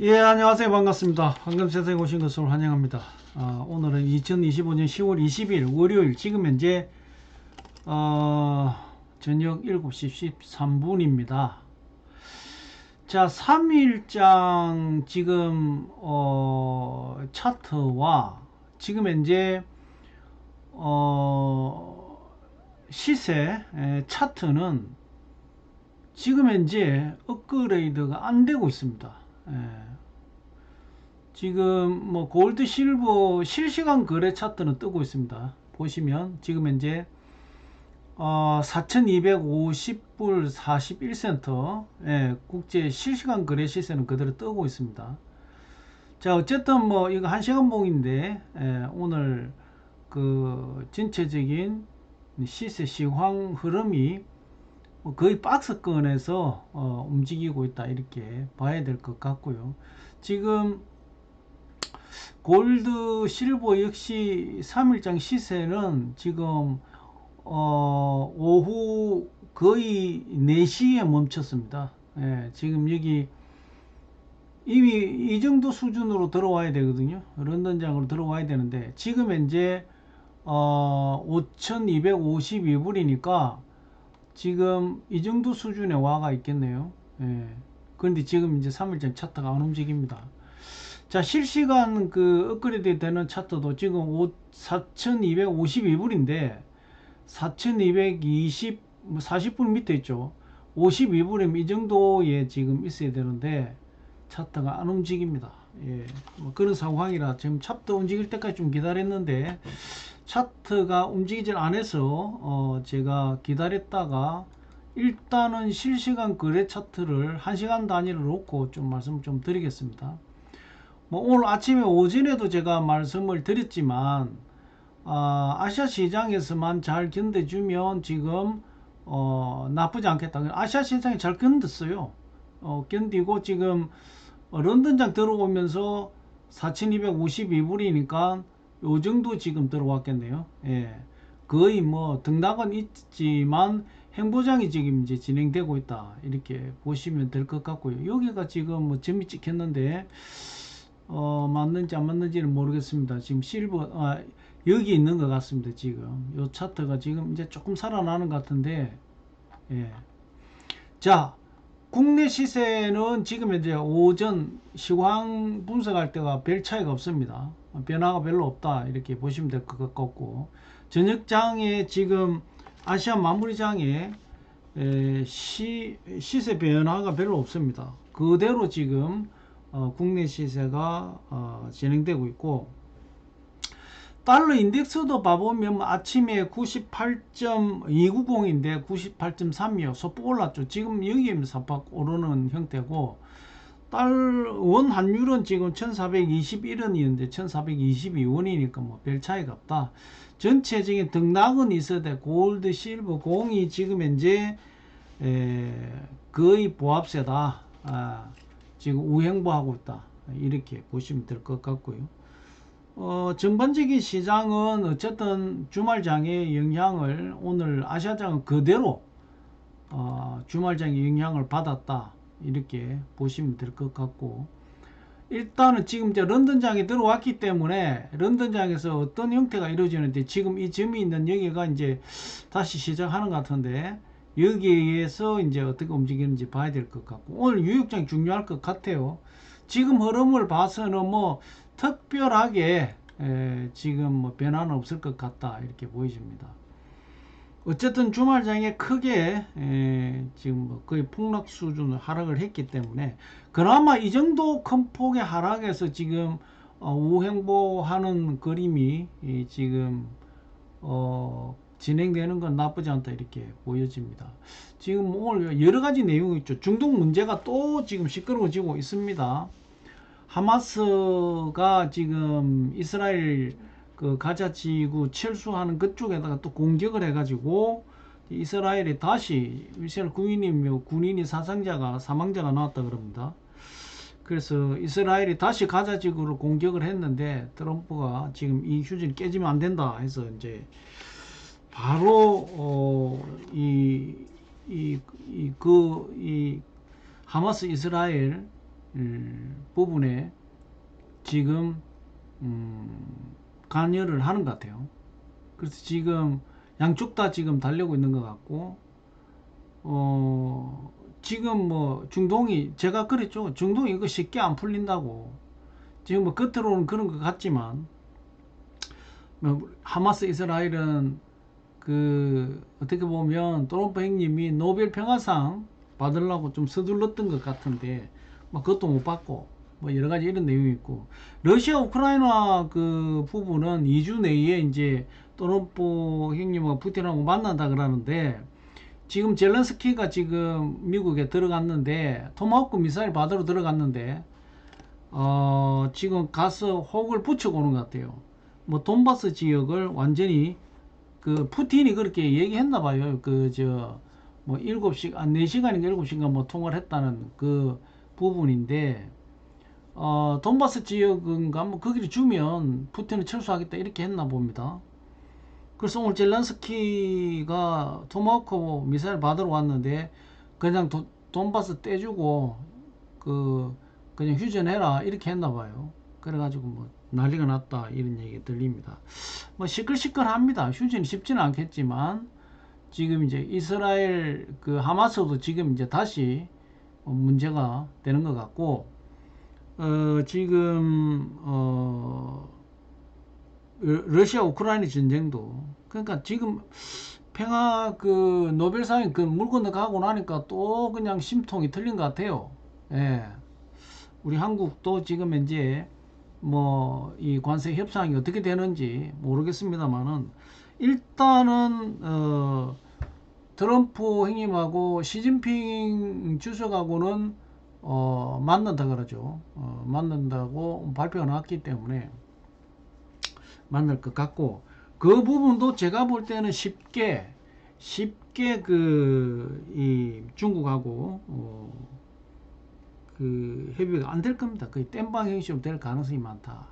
예, 안녕하세요. 반갑습니다. 황금세상에 오신 것을 환영합니다. 아, 오늘은 2025년 10월 20일 월요일 지금 현재 어, 저녁 7시 13분입니다. 자, 3일장 지금 어, 차트와 지금 현재 어, 시세 에, 차트는 지금 현재 업그레이드가 안 되고 있습니다. 예. 지금 뭐 골드 실버 실시간 거래 차트는 뜨고 있습니다. 보시면 지금 현재 어, 4,250불 41센터 예, 국제 실시간 거래 시세는 그대로 뜨고 있습니다. 자 어쨌든 뭐 이거 한 시간 봉인데 예, 오늘 그 전체적인 시세 시황 흐름이 뭐 거의 박스권에서 어, 움직이고 있다 이렇게 봐야 될 것 같고요. 지금 골드 실버 역시 3일장 시세는 지금 어, 오후 거의 4시에 멈췄습니다. 예, 지금 여기 이미 이 정도 수준으로 들어와야 되거든요. 런던장으로 들어와야 되는데 지금 현재 어, 5,252불이니까 지금 이 정도 수준의 와가 있겠네요. 예. 그런데 지금 이제 3일장 차트가 안 움직입니다. 자, 실시간 그 업그레이드 되는 차트도 지금 4,252불인데 4,220, 40불 밑에 있죠. 52불이면 이 정도에 지금 있어야 되는데 차트가 안 움직입니다. 예. 뭐 그런 상황이라 지금 차트 움직일 때까지 좀 기다렸는데 차트가 움직이질 않아서 어 제가 기다렸다가 일단은 실시간 거래 차트를 1시간 단위로 놓고 좀 말씀 좀 드리겠습니다. 뭐 오늘 아침에 오전에도 제가 말씀을 드렸지만 아, 아시아 시장에서만 잘 견뎌주면 지금 어, 나쁘지 않겠다. 아시아 시장이 잘 견뎠어요. 어, 견디고 지금 런던장 들어오면서 4252불이니까 요 정도 지금 들어왔겠네요. 예. 거의 뭐 등락은 있지만 행보장이 지금 이제 진행되고 있다. 이렇게 보시면 될 것 같고요. 여기가 지금 뭐 점이 찍혔는데 어, 맞는지 안 맞는지는 모르겠습니다. 지금 실버 아, 여기 있는 것 같습니다. 지금 요 차트가 지금 이제 조금 살아나는 것 같은데 예. 자 국내 시세는 지금 이제 오전 시황 분석할 때가 별 차이가 없습니다. 변화가 별로 없다 이렇게 보시면 될 것 같고 저녁장에 지금 아시아 마무리장에 시, 시세 변화가 별로 없습니다. 그대로 지금 어, 국내 시세가 어, 진행되고 있고 달러 인덱스도 봐보면 뭐 아침에 98.290인데 98.3이요. 소폭 올랐죠. 지금 여기에 사박 오르는 형태고 달원 환율은 지금 1421원이었는데 1422원이니까 뭐 별 차이가 없다. 전체적인 등락은 있어야 돼. 골드, 실버, 공이 지금 현재 에, 거의 보합세다. 아, 지금 우행보하고 있다. 이렇게 보시면 될 것 같고요. 어, 전반적인 시장은 어쨌든 주말장의 영향을 오늘 아시아장은 그대로 어, 주말장의 영향을 받았다. 이렇게 보시면 될 것 같고. 일단은 지금 이제 런던장에 들어왔기 때문에 런던장에서 어떤 형태가 이루어지는데 지금 이 점이 있는 여기가 이제 다시 시작하는 것 같은데 여기에서 이제 어떻게 움직이는지 봐야 될 것 같고. 오늘 유역장이 중요할 것 같아요. 지금 흐름을 봐서는 뭐 특별하게 에, 지금 뭐 변화는 없을 것 같다 이렇게 보여집니다. 어쨌든 주말장에 크게 에, 지금 뭐 거의 폭락 수준을 하락을 했기 때문에 그나마 이 정도 큰 폭의 하락에서 지금 어, 우행보하는 그림이 이, 지금 어, 진행되는 건 나쁘지 않다 이렇게 보여집니다. 지금 오늘 여러 가지 내용이 있죠. 중동 문제가 또 지금 시끄러워지고 있습니다. 하마스가 지금 이스라엘 그 가자 지구 철수하는 그쪽에다가 또 공격을 해가지고 이스라엘이 다시 이스라엘 군인이 군인이 사상자가 사망자가 나왔다 그럽니다. 그래서 이스라엘이 다시 가자 지구를 공격을 했는데 트럼프가 지금 이 휴전이 깨지면 안 된다 해서 이제 바로 어이이그이 하마스 이스라엘 음, 부분에 지금 음, 관여를 하는 것 같아요. 그래서 지금 양쪽 다 지금 달려고 있는 것 같고 어 지금 뭐 중동이 제가 그랬죠. 중동이 이거 쉽게 안 풀린다고 지금 뭐 겉으로는 그런 것 같지만 뭐 하마스 이스라엘은 그 어떻게 보면 트럼프 형님이 노벨 평화상 받으려고 좀 서둘렀던 것 같은데 뭐 그것도 못 받고 뭐 여러 가지 이런 내용이 있고 러시아 우크라이나 그 부분은 2주 내에 이제 트럼프 형님하고 푸틴하고 만난다 그러는데 지금 젤렌스키가 지금 미국에 들어갔는데 토마호크 미사일 받으러 들어갔는데 어 지금 가서 혹을 붙여고 오는 것 같아요. 뭐 돈바스 지역을 완전히 그 푸틴이 그렇게 얘기했나 봐요. 그 저 뭐 7시 아 4시간인가 7시간가 뭐 통화를 했다는 그 부분인데 어 돈바스 지역인가 뭐 거기를 주면 푸틴을 철수하겠다 이렇게 했나 봅니다. 그래서 오늘 젤란스키가 토마호크 미사일 받으러 왔는데 그냥 도, 돈바스 떼주고 그 그냥 휴전해라 이렇게 했나 봐요. 그래가지고 뭐 난리가 났다 이런 얘기 들립니다. 뭐 시끌시끌합니다. 휴전이 쉽지는 않겠지만 지금 이제 이스라엘 그 하마스도 지금 이제 다시 문제가 되는 것 같고 어 지금 어 러시아 우크라이나 전쟁도 그러니까 지금 평화 그 노벨상 그물 건너가고 나니까 또 그냥 심통이 틀린 것 같아요. 예. 우리 한국도 지금 현재 뭐이 관세 협상이 어떻게 되는지 모르겠습니다만은 일단은 어 트럼프 형님하고 시진핑 주석하고는 어 만난다 그러죠. 어 만난다고 발표가 나왔기 때문에 만날 것 같고 그 부분도 제가 볼 때는 쉽게 쉽게 그 이 중국하고 어, 그 협의가 안 될 겁니다. 거의 땜방 형식으로 될 가능성이 많다.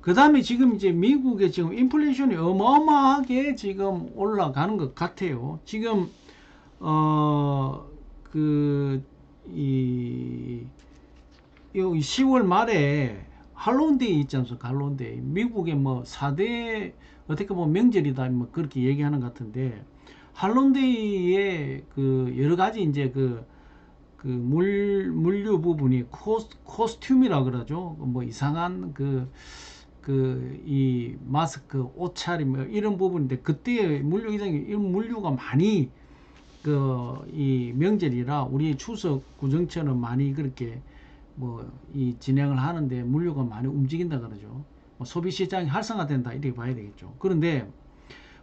그 다음에 지금 이제 미국의 지금 인플레이션이 어마어마하게 지금 올라가는 것 같아요. 지금 어그 이 10월 말에 할로운데이 있지 않습니까? 할로운데이. 미국의 뭐 4대 어떻게 보면 명절이다 뭐 그렇게 얘기하는 것 같은데 할로운데이에 그 여러 가지 이제 그 그 물, 물류 부분이 코스, 코스튬이라 그러죠. 뭐 이상한 그, 그, 이 마스크, 옷차림, 뭐 이런 부분인데, 그때 물류 이상이, 이런 물류가 많이, 그, 이 명절이라 우리 추석 구정처럼 많이 그렇게 뭐, 이 진행을 하는데 물류가 많이 움직인다 그러죠. 뭐 소비 시장이 활성화된다 이렇게 봐야 되겠죠. 그런데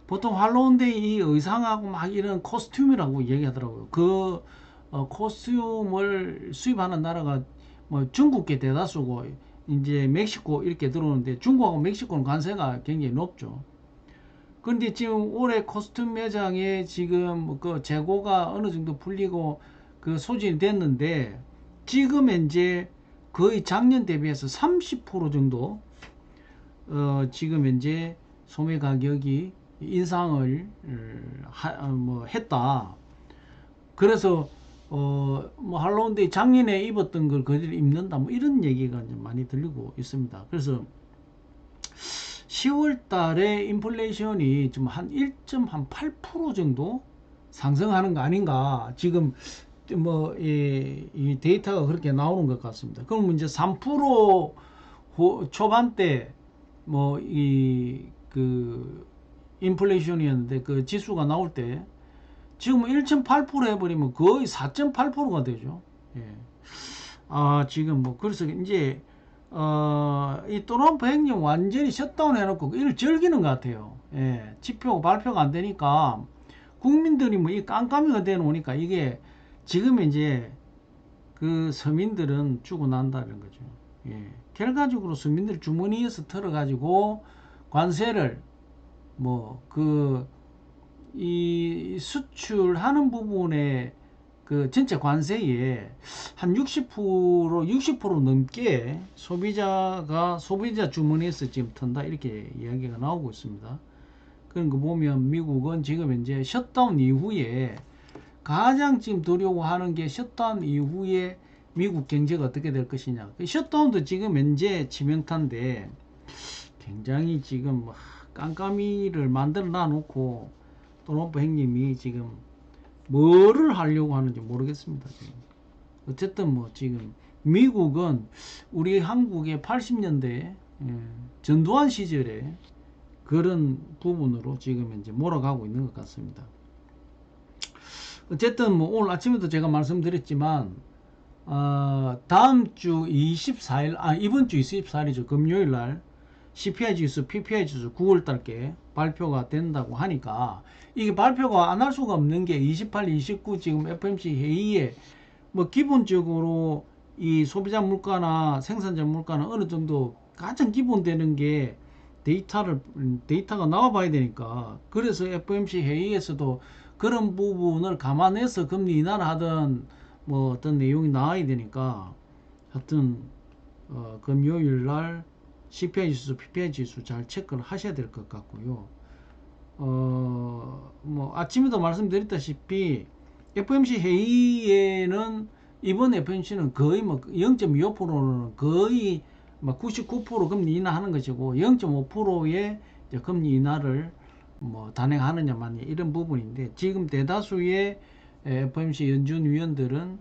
보통 할로운데이 이 의상하고 막 이런 코스튬이라고 얘기하더라고요. 그 어, 코스튬을 수입하는 나라가 뭐 중국계 대다수고 이제 멕시코 이렇게 들어오는데 중국하고 멕시코는 관세가 굉장히 높죠. 그런데 지금 올해 코스튬 매장에 지금 그 재고가 어느 정도 풀리고 그 소진이 됐는데 지금 현재 거의 작년 대비해서 30% 정도 어 지금 현재 소매 가격이 인상을 하, 어, 뭐 했다. 그래서 어 뭐 할로운데이 작년에 입었던 걸 그대로 입는다 뭐 이런 얘기가 많이 들리고 있습니다. 그래서 10월 달에 인플레이션이 좀한1.8% 정도 상승하는 거 아닌가 지금 뭐 이 이 데이터가 그렇게 나오는 것 같습니다. 그럼 이제 3% 초반대 뭐 이 그 인플레이션이었는데 그 지수가 나올 때 지금 1.8% 해버리면 거의 4.8%가 되죠. 예. 아, 지금 뭐, 그래서 이제, 어, 이 트럼프 행령 완전히 셧다운 해놓고 이를 즐기는 것 같아요. 예. 지표 발표가 안 되니까 국민들이 뭐 이 깜깜이가 되놓으니까 이게 지금 이제 그 서민들은 죽어난다는 거죠. 예. 결과적으로 서민들 주머니에서 털어가지고 관세를 뭐 그 이 수출하는 부분에 그 전체 관세에 한 60% 60% 넘게 소비자가 소비자 주머니에서 지금 턴다 이렇게 이야기가 나오고 있습니다. 그런 거 보면 미국은 지금 현재 셧다운 이후에 가장 지금 두려워하는 게 셧다운 이후에 미국 경제가 어떻게 될 것이냐. 그 셧다운도 지금 현재 치명타인데 굉장히 지금 뭐 깜깜이를 만들어 놔 놓고 트럼프 형님이 지금 뭐를 하려고 하는지 모르겠습니다. 지금. 어쨌든 뭐 지금 미국은 우리 한국의 80년대 예, 전두환 시절에 그런 부분으로 지금 이제 몰아가고 있는 것 같습니다. 어쨌든 뭐 오늘 아침에도 제가 말씀드렸지만 어, 다음 주 24일 아 이번 주 24일이죠 금요일 날 CPI 지수, PPI 지수 9월 달께 발표가 된다고 하니까 이게 발표가 안 할 수가 없는 게 28, 29 지금 FMC 회의에 뭐 기본적으로 이 소비자 물가나 생산자 물가는 어느 정도 가장 기본되는 게 데이터를 데이터가 나와 봐야 되니까. 그래서 FMC 회의에서도 그런 부분을 감안해서 금리 인하를 하든 뭐 어떤 내용이 나와야 되니까 하여튼 어, 금요일 날 CPI 지수, PPI 지수 잘 체크를 하셔야 될 것 같고요. 어, 뭐 아침에도 말씀드렸다시피 FMC 회의에는 이번 FMC는 거의 뭐 0.25%는 거의 뭐99% 금리 인하하는 것이고 0.5%의 금리 인하를 뭐 단행하느냐만 이런 부분인데 지금 대다수의 FOMC 연준 위원들은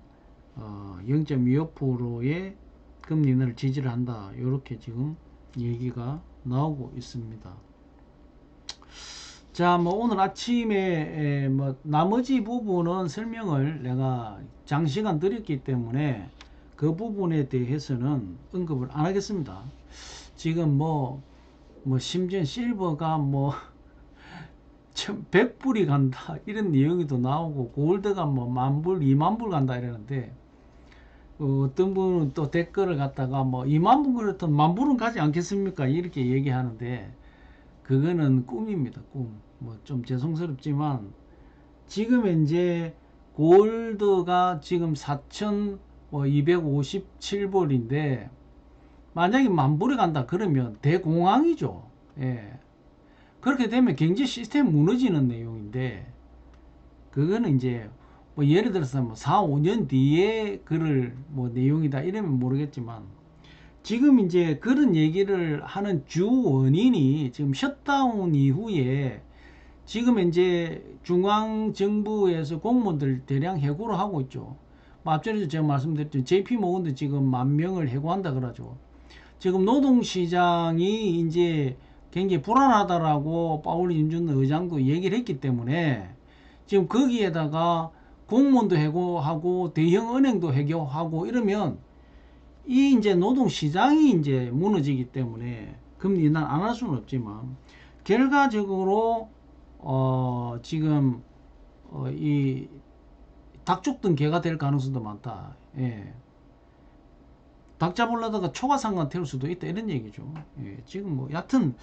어 0.25%의 금리 인하를 지지를 한다. 이렇게 지금 얘기가 나오고 있습니다. 자, 뭐 오늘 아침에 뭐 나머지 부분은 설명을 내가 장시간 드렸기 때문에 그 부분에 대해서는 언급을 안 하겠습니다. 지금 뭐, 뭐 심지어 실버가 뭐 100불이 간다 이런 내용이 또 나오고 골드가 뭐 만불 2만불 간다 이러는데 어, 떤 분은 또 댓글을 갖다가 뭐 2만불 그렇든 만불은 가지 않겠습니까? 이렇게 얘기하는데 그거는 꿈입니다 꿈 뭐 좀 죄송스럽지만 지금 현재 골드가 지금 4,257불인데 만약에 만불이 간다 그러면 대공황이죠. 예. 그렇게 되면 경제 시스템 무너지는 내용인데 그거는 이제 뭐 예를 들어서 뭐 4, 5년 뒤에 그럴 뭐 내용이다 이러면 모르겠지만 지금 이제 그런 얘기를 하는 주 원인이 지금 셧다운 이후에 지금 이제 중앙 정부에서 공무원들 대량 해고를 하고 있죠. 뭐 앞전에도 제가 말씀드렸죠. JP 모건도 지금 만 명을 해고한다 그러죠. 지금 노동시장이 이제 굉장히 불안하다라고 파울리 윤준 의장도 얘기를 했기 때문에 지금 거기에다가 공무원도 해고하고 대형 은행도 해고하고 이러면 이 이제 노동 시장이 이제 무너지기 때문에 금리 인하 안할 수는 없지만 결과적으로 어 지금 어 이 닭죽든 개가 될 가능성도 많다. 예. 닭 잡으려다가 초과상관 태울 수도 있다 이런 얘기죠. 예, 지금 뭐 여하튼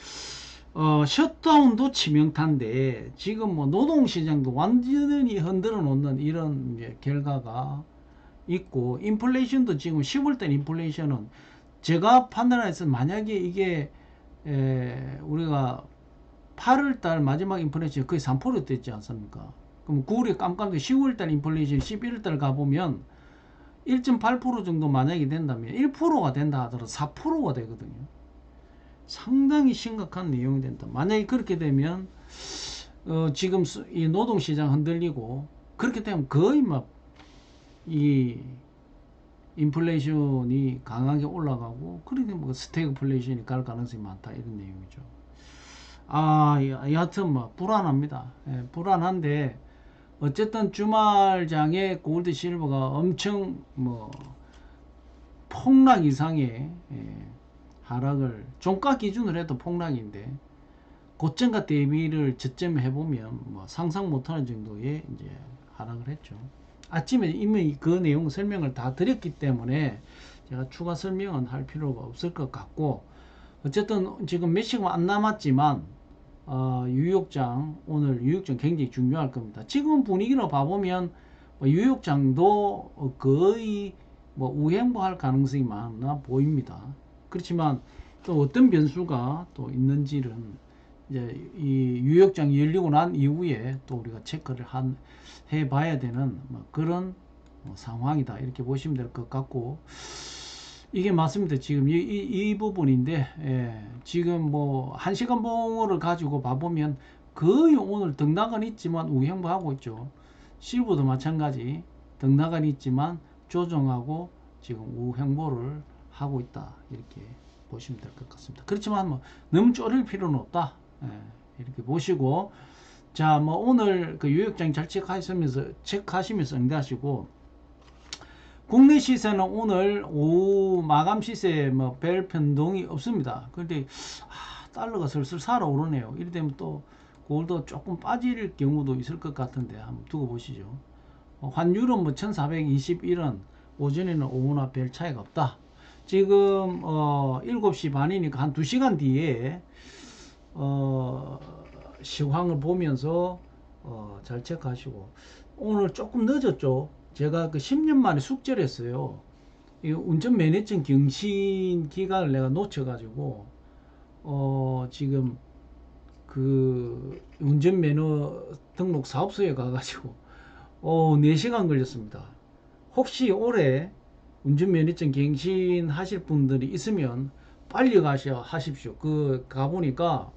어, 셧다운도 치명타인데 지금 뭐 노동시장도 완전히 흔들어 놓는 이런 이제 결과가 있고 인플레이션도 지금 10월달 인플레이션은 제가 판단해서 만약에 이게 에, 우리가 8월 달 마지막 인플레이션 거의 3% 됐지 않습니까? 그럼 9월에 깜깜하게 10월 달 인플레이션 11월 달 가보면 1.8% 정도 만약에 된다면 1%가 된다 하더라도 4%가 되거든요. 상당히 심각한 내용이 된다. 만약에 그렇게 되면 어, 지금 이 노동시장 흔들리고 그렇게 되면 거의 막 이 인플레이션이 강하게 올라가고 그러니 뭐 스태그플레이션이 갈 가능성이 많다 이런 내용이죠. 아 여하튼 뭐 불안합니다. 예, 불안한데 어쨌든 주말장에 골드 실버가 엄청 뭐 폭락 이상의 예, 하락을 종가 기준으로 해도 폭락인데 고점과 대비를 저점해 보면 뭐 상상 못하는 정도의 이제 하락을 했죠. 아침에 이미 그 내용 설명을 다 드렸기 때문에 제가 추가 설명은 할 필요가 없을 것 같고 어쨌든 지금 몇 시간 안 남았지만 어, 유욕장 오늘 유욕장 굉장히 중요할 겁니다. 지금 분위기로 봐보면 뭐 유욕장도 거의 뭐 우행보할 가능성이 많아 보입니다. 그렇지만 또 어떤 변수가 또 있는지는 이제 이 유역장이 열리고 난 이후에 또 우리가 체크를 한 해 봐야 되는 뭐 그런 뭐 상황이다 이렇게 보시면 될 것 같고 이게 맞습니다. 지금 이, 이, 이 부분인데 예, 지금 뭐 한시간 봉을 가지고 봐보면 거의 오늘 등락은 있지만 우행보하고 있죠. 실부도 마찬가지 등락은 있지만 조정하고 지금 우행보를 하고 있다 이렇게 보시면 될 것 같습니다. 그렇지만 뭐 너무 쪼릴 필요는 없다 예, 이렇게 보시고 자 뭐 오늘 그 유역장 잘 체크하시면서 체크하시면서 응대하시고 국내 시세는 오늘 오후 마감 시세에 뭐 별 변동이 없습니다. 그런데 아, 달러가 슬슬 살아오르네요. 이리 되면 또 골도 조금 빠질 경우도 있을 것 같은데 한번 두고 보시죠. 어, 환율은 뭐 1421원 오전에는 오후나 별 차이가 없다. 지금 어 7시 반이니까 한 2시간 뒤에 어 시황을 보면서 어, 잘 체크하시고 오늘 조금 늦었죠. 제가 그 10년 만에 숙제를 했어요. 이 운전 면허증 경신 기간을 내가 놓쳐 가지고 어 지금 그 운전 면허 등록 사업소에 가 가지고 어 4시간 걸렸습니다. 혹시 올해 운전면허증 갱신 하실 분들이 있으면 빨리 가셔 하십시오. 그 가보니까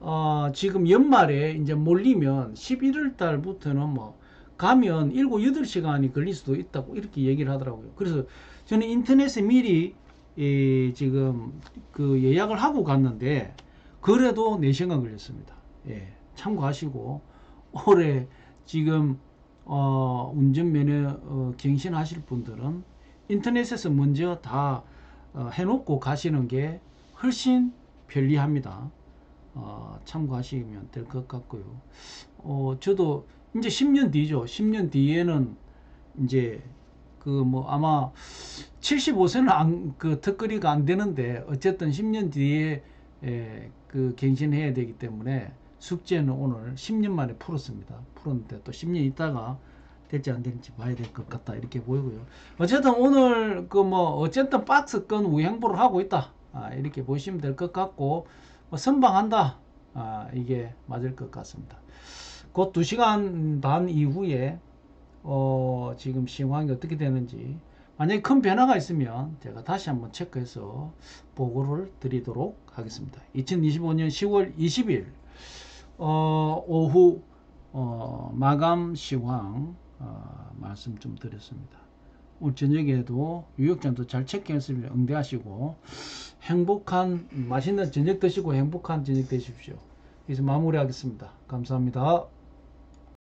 어, 지금 연말에 이제 몰리면 11월 달부터는 뭐 가면 7, 8시간이 걸릴 수도 있다고 이렇게 얘기를 하더라고요. 그래서 저는 인터넷에 미리 예, 지금 그 예약을 하고 갔는데 그래도 4시간 걸렸습니다. 예, 참고하시고 올해 지금 어, 운전면허 어, 갱신하실 분들은 인터넷에서 먼저 다 어, 해놓고 가시는 게 훨씬 편리합니다. 어, 참고하시면 될 것 같고요. 어, 저도 이제 10년 뒤죠. 10년 뒤에는 이제 그 뭐 아마 75세는 안, 그 턱걸이가 안 되는데 어쨌든 10년 뒤에 에, 그 갱신해야 되기 때문에 숙제는 오늘 10년 만에 풀었습니다. 풀었는데 또 10년 있다가 될지 안 될지 봐야 될 것 같다 이렇게 보이고요. 어쨌든 오늘 그 뭐 어쨌든 박스권 우행보를 하고 있다 아, 이렇게 보시면 될 것 같고 뭐 선방한다 아, 이게 맞을 것 같습니다. 곧 2시간 반 이후에 어, 지금 시황이 어떻게 되는지 만약에 큰 변화가 있으면 제가 다시 한번 체크해서 보고를 드리도록 하겠습니다. 2025년 10월 20일 어, 오후 어, 마감 시황 어, 말씀 좀 드렸습니다. 오늘 저녁에도 유역장도 잘 체크했으면 응대하시고 행복한 맛있는 저녁 드시고 행복한 저녁 되십시오. 이제 마무리하겠습니다. 감사합니다.